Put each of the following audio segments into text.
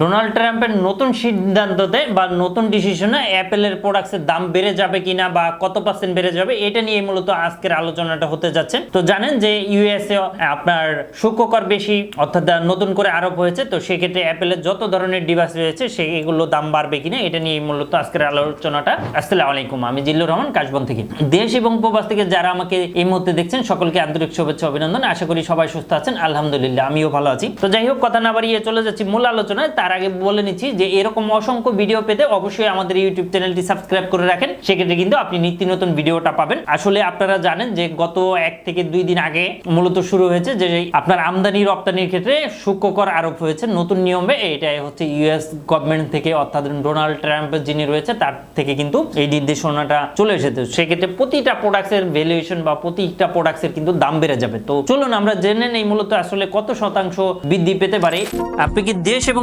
Donald ট্রাম্পের নতুন সিদ্ধান্ততে বা নতুন ডিসিশনে অ্যাপেলের প্রোডাক্টসের দাম বেড়ে যাবে কিনা বা কত পার্সেন্ট বেড়ে যাবে, এটা নিয়ে মূলত আজকের আলোচনাটা হতে যাচ্ছে। তো জানেন যে ইউএসএ আপনার শুল্ককর বেশি অর্থাৎ নতুন করে আরোপ হয়েছে, তো সেক্ষেত্রে অ্যাপেলের যত ধরনের ডিভাইস রয়েছে সেগুলো দাম বাড়বে কিনা, এটা নিয়ে মূলত আজকের আলোচনাটা। আসসালামু আলাইকুম, আমি জিল্লুর রহমান, কাশবন থেকে। দেশ এবং প্রবাস থেকে যারা আমাকে এই মুহূর্তে দেখছেন, সকলকে আন্তরিক শুভেচ্ছা, অভিনন্দন। আশা করি সবাই সুস্থ আছেন, আলহামদুলিল্লাহ, আমিও ভালো আছি। তো যাই হোক, কথা না বাড়িয়ে চলে যাচ্ছি মূল আলোচনায়। তার আগে বলে নিচ্ছি যে এরকম অসংখ্য ভিডিও পেতে অবশ্যই আমাদের ইউটিউব চ্যানেলটি সাবস্ক্রাইব করে রাখেন। সেক্ষেত্রে কিন্তু আপনি নিত্য নতুন ভিডিওটা পাবেন। আসলে আপনারা জানেন যে গত এক থেকে দুই দিন আগে মূলত শুরু হয়েছে যে আপনার আমদানি রপ্তানির ক্ষেত্রে শুল্ক আরোপ হয়েছে। নতুন নিয়মে এটাই হচ্ছে ইউএস গভর্নমেন্ট থেকে, অর্থাৎ ডোনাল্ড ট্রাম্প যিনি রয়েছে, তার থেকে কিন্তু এই নির্দেশনাটা চলে এসেছে। সেক্ষেত্রে প্রতিটা প্রোডাক্টসের ভ্যালুয়েশন বা প্রতিটা প্রোডাক্টসের কিন্তু দাম বেড়ে যাবে। তো চলুন আমরা জেনে নেই মূলত আসলে কত শতাংশ বৃদ্ধি পেতে পারে। আপনি কি দেশ এবং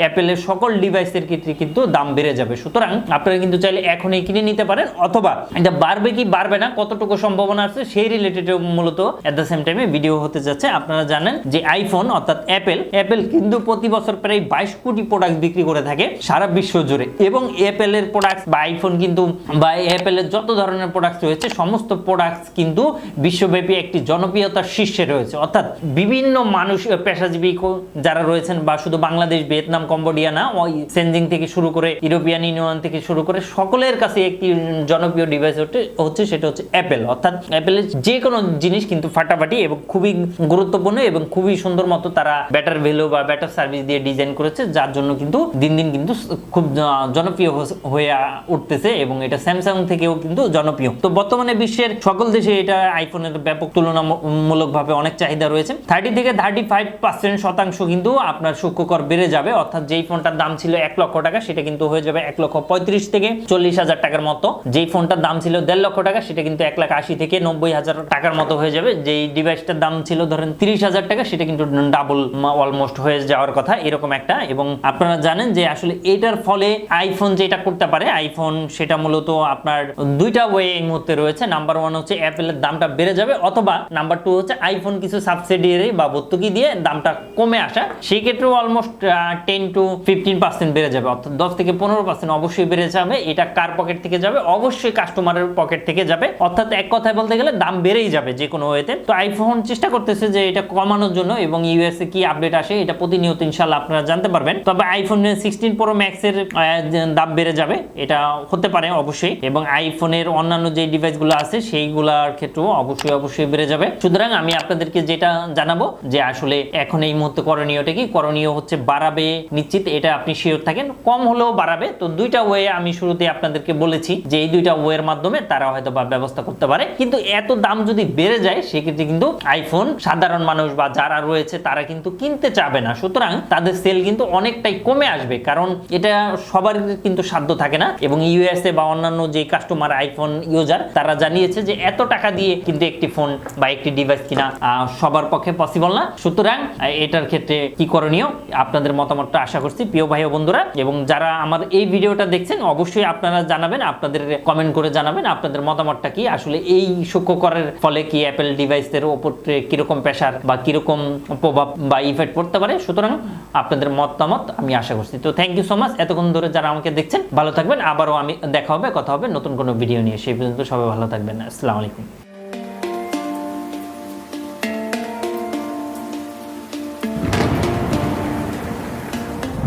অ্যাপেলের সকল ডিভাইসের ক্ষেত্রে কিন্তু দাম বেড়ে যাবে। সুতরাং আপনারা কিন্তু চাইলে এখনই কিনে নিতে পারেন, অথবা এটা বাড়বে কি বাড়বে না, কতটুকু সম্ভাবনা আছে সেই রিলেটেড মূলত এট দ্য সেম টাইমে ভিডিও হতে যাচ্ছে। আপনারা জানেন যে আইফোন অর্থাৎ অ্যাপেল অ্যাপেল কিন্তু প্রতি বছর প্রায় বাইশ কোটি প্রোডাক্ট বিক্রি করে থাকে সারা বিশ্ব জুড়ে। এবং অ্যাপেলের প্রোডাক্ট বা আইফোন কিন্তু বা অ্যাপেলের যত ধরনের প্রোডাক্ট রয়েছে, সমস্ত প্রোডাক্টস কিন্তু বিশ্বব্যাপী একটি জনপ্রিয়তার শীর্ষে রয়েছে। অর্থাৎ বিভিন্ন মানুষ, পেশাজীবী যারা রয়েছেন বা শুধু বাংলাদেশ, ভিয়েতনাম কম্বোডিয়া না ওই সেনজিং থেকে শুরু করে ইউরোপিয়ান ইউনিয়ন থেকে শুরু করে সকলের কাছে একটি জনপ্রিয় ডিভাইস হচ্ছে সেটা হচ্ছে অ্যাপেল অর্থাৎ অ্যাপেলের যে কোনো জিনিস কিন্তু ফাটাফাটি এবং খুবই গুরুত্বপূর্ণ এবং খুবই সুন্দর মতো তারা ব্যাটার ভ্যালু বা ব্যাটার সার্ভিস দিয়ে ডিজাইন করেছে, যার জন্য কিন্তু দিন দিন কিন্তু খুব জনপ্রিয় হয়ে উঠতেছে এবং এটা স্যামসাং থেকেও কিন্তু জনপ্রিয়। তো বর্তমানে বিশ্বের সকল দেশে এটা আইফোনের ব্যাপক তুলনামূলকভাবে অনেক চাহিদা রয়েছে। থার্টি থেকে থার্টি ফাইভ পার্সেন্ট শতাংশ কিন্তু আপনার সূক্ষ্মকর বেড়ে যাবে, অর্থাৎ যেই ফোনটার দাম ছিল এক লক্ষ টাকা, সেটা কিন্তু হয়ে যাবে এক লক্ষ পঁয়ত্রিশ থেকে চল্লিশ হাজার টাকার মতো। যেই ফোনটার দাম ছিল দেড় লক্ষ টাকা, সেটা কিন্তু এক লাখ আশি থেকে নব্বই হাজার টাকার মতো হয়ে যাবে। যেই ডিভাইসটার দাম ছিল ধরেন তিরিশ হাজার টাকা, সেটা কিন্তু ডাবল অলমোস্ট হয়ে যাওয়ার কথা, এরকম একটা। এবং আপনারা জানেন যে আসলে এটার ফলে আইফোন যেটা করতে পারে আইফোন সেটা মূলত আপনার দুইটা ওয়ে এই মুহূর্তে রয়েছে। নাম্বার ওয়ান হচ্ছে অ্যাপেলের দামটা বেড়ে যাবে, অথবা নাম্বার টু হচ্ছে আইফোন কিছু সাবসিডিয়ারি বা ভর্তুকি দিয়ে দামটা কমে আসা। সেই ক্ষেত্রেও almost ten to fifteen percent বেড়ে যাবে, অর্থাৎ দশ থেকে পনেরো পার্সেন্ট অবশ্যই বেড়ে যাবে। এটা কার পকেট থেকে যাবে? অবশ্যই কাস্টমারের পকেট থেকে যাবে। অর্থাৎ এক কথায় বলতে গেলে দাম বেড়েই যাবে যে কোনো ওয়েতে তো। আইফোন চেষ্টা করতেছে যে এটা কমানোর জন্য এবং ইউএসএ কি আপডেট আসে, এটা প্রতিনিয়ত ইনশাল্লাহ আপনারা জানতে পারবেন। তবে আইফোন সিক্সটিন প্রো ম্যাক্সের দাম বেড়ে যাবে। এটা হতে পারে অবশ্যই। এবং আইফোনের অন্যান্য যে ডিভাইসগুলো আছে, সেইগুলোর ক্ষেত্রেও অবশ্যই অবশ্যই বেড়ে যাবে। সুতরাং আমি আপনাদেরকে যেটা জানাব যে আসলে এখন এই মুহূর্তে করণীয়টা কি? করণীয় হচ্ছে বাড়াবে নিশ্চিত এটা আপনি শিওর থাকেন। কম হলেও বাড়াবে। তো দুইটা ওয়ে আমি শুরুতে আপনাদেরকে বলেছি যে এই দুইটা ওয়ের মাধ্যমে তারা হয়তো বা ব্যবস্থা করতে পারে। কিন্তু এত দাম যদি বেড়ে যায়, সেক্ষেত্রে কিন্তু আইফোন সাধারণ মানুষ বা যারা রয়েছে, তারা কিন্তু কিনতে চাবে না। সুতরাং তাদের সেল কিন্তু অনেকটাই কমে আসবে। কারণ এটা সবার কিন্তু সাধ্য থাকে না। এবং ইউএসএ বা অন্যান্য যে কাস্টমার আইফোন ইউজার তারা জানিয়েছে যে এত টাকা দিয়ে কিন্তু একটি ফোন বা একটি ডিভাইস কিনা সবার পক্ষে পসিবল না। সুতরাং এটার ক্ষেত্রে কি করণীয়? আপনাদের মতামতটা আশা করছি, প্রিয় ভাই ও বন্ধুরা। এবং যারা আমার এই ভিডিওটা দেখছেন, অবশ্যই আপনারা জানাবেন, আপনাদের কমেন্ট করে জানাবেন, আপনাদের মতামতটা কি, আসলে এই সূক্ষ্মকরের ফলে কি অ্যাপেল ডিভাইসের ওপর কীরকম প্রেশার বা কীরকম প্রভাব বা ইফেক্ট পড়তে পারে? সুতরাং আপনাদের মতামত আমি আশা করছি। তো থ্যাংক ইউ সো মাচ এতক্ষণ ধরে যারা আমাকে দেখছেন, ভালো থাকবেন। আবারও আমি দেখা হবে, কথা হবে নতুন কোনো ভিডিও নিয়ে। সেই পর্যন্ত সবাই ভালো থাকবেন। আসসালামু আলাইকুম।